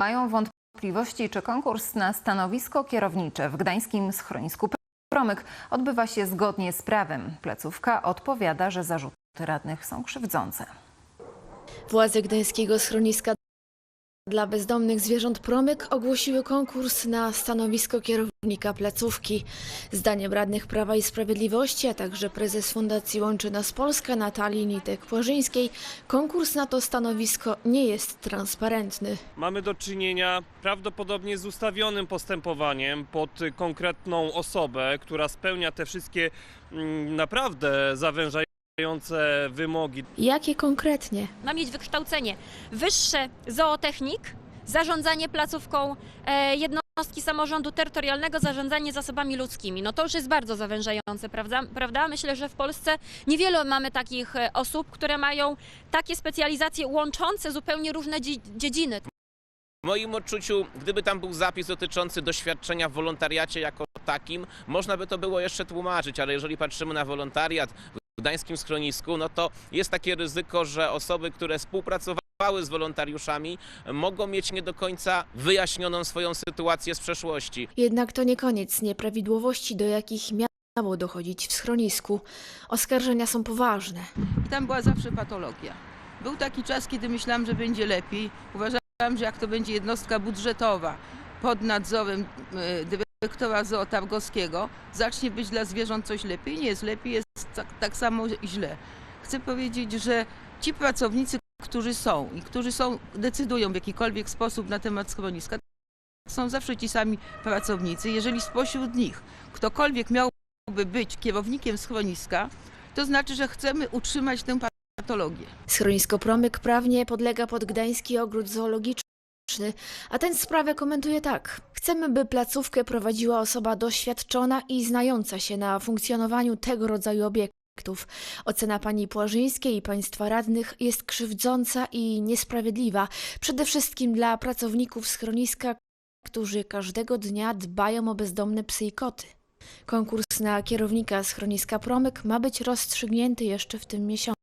Mają wątpliwości, czy konkurs na stanowisko kierownicze w gdańskim schronisku Promyk odbywa się zgodnie z prawem. Placówka odpowiada, że zarzuty radnych są krzywdzące. Władze gdańskiego schroniska dla bezdomnych zwierząt Promyk ogłosiły konkurs na stanowisko kierownika placówki. Zdaniem radnych Prawa i Sprawiedliwości, a także prezes Fundacji Łączy Nas Polska Natalii Nitek-Płażyńskiej, konkurs na to stanowisko nie jest transparentny. Mamy do czynienia prawdopodobnie z ustawionym postępowaniem pod konkretną osobę, która spełnia te wszystkie mm, naprawdę zawężające wymogi. Jakie konkretnie? ma mieć wykształcenie wyższe zootechnik, zarządzanie placówką e, jednostki samorządu terytorialnego, zarządzanie zasobami ludzkimi. No to już jest bardzo zawężające, prawda? prawda? Myślę, że w Polsce niewiele mamy takich e, osób, które mają takie specjalizacje łączące zupełnie różne dzie- dziedziny. W moim odczuciu, gdyby tam był zapis dotyczący doświadczenia w wolontariacie jako takim, można by to było jeszcze tłumaczyć, ale jeżeli patrzymy na wolontariat gdańskim schronisku, no to jest takie ryzyko, że osoby, które współpracowały z wolontariuszami, mogą mieć nie do końca wyjaśnioną swoją sytuację z przeszłości. Jednak to nie koniec nieprawidłowości, do jakich miało dochodzić w schronisku. Oskarżenia są poważne. I tam była zawsze patologia. Był taki czas, kiedy myślałam, że będzie lepiej. Uważałam, że jak to będzie jednostka budżetowa pod nadzorem e, dyrektora zoo Targowskiego, zacznie być dla zwierząt coś lepiej. Nie jest lepiej, jest tak, tak samo źle. Chcę powiedzieć, że ci pracownicy, którzy są i którzy są, decydują w jakikolwiek sposób na temat schroniska, są zawsze ci sami pracownicy. Jeżeli spośród nich ktokolwiek miałby być kierownikiem schroniska, to znaczy, że chcemy utrzymać tę patologię. Schronisko Promyk prawnie podlega pod Gdański Ogród Zoologiczny, a ten sprawę komentuje tak. Chcemy, by placówkę prowadziła osoba doświadczona i znająca się na funkcjonowaniu tego rodzaju obiektów. Ocena pani Płażyńskiej i państwa radnych jest krzywdząca i niesprawiedliwa, przede wszystkim dla pracowników schroniska, którzy każdego dnia dbają o bezdomne psy i koty. Konkurs na kierownika schroniska Promyk ma być rozstrzygnięty jeszcze w tym miesiącu.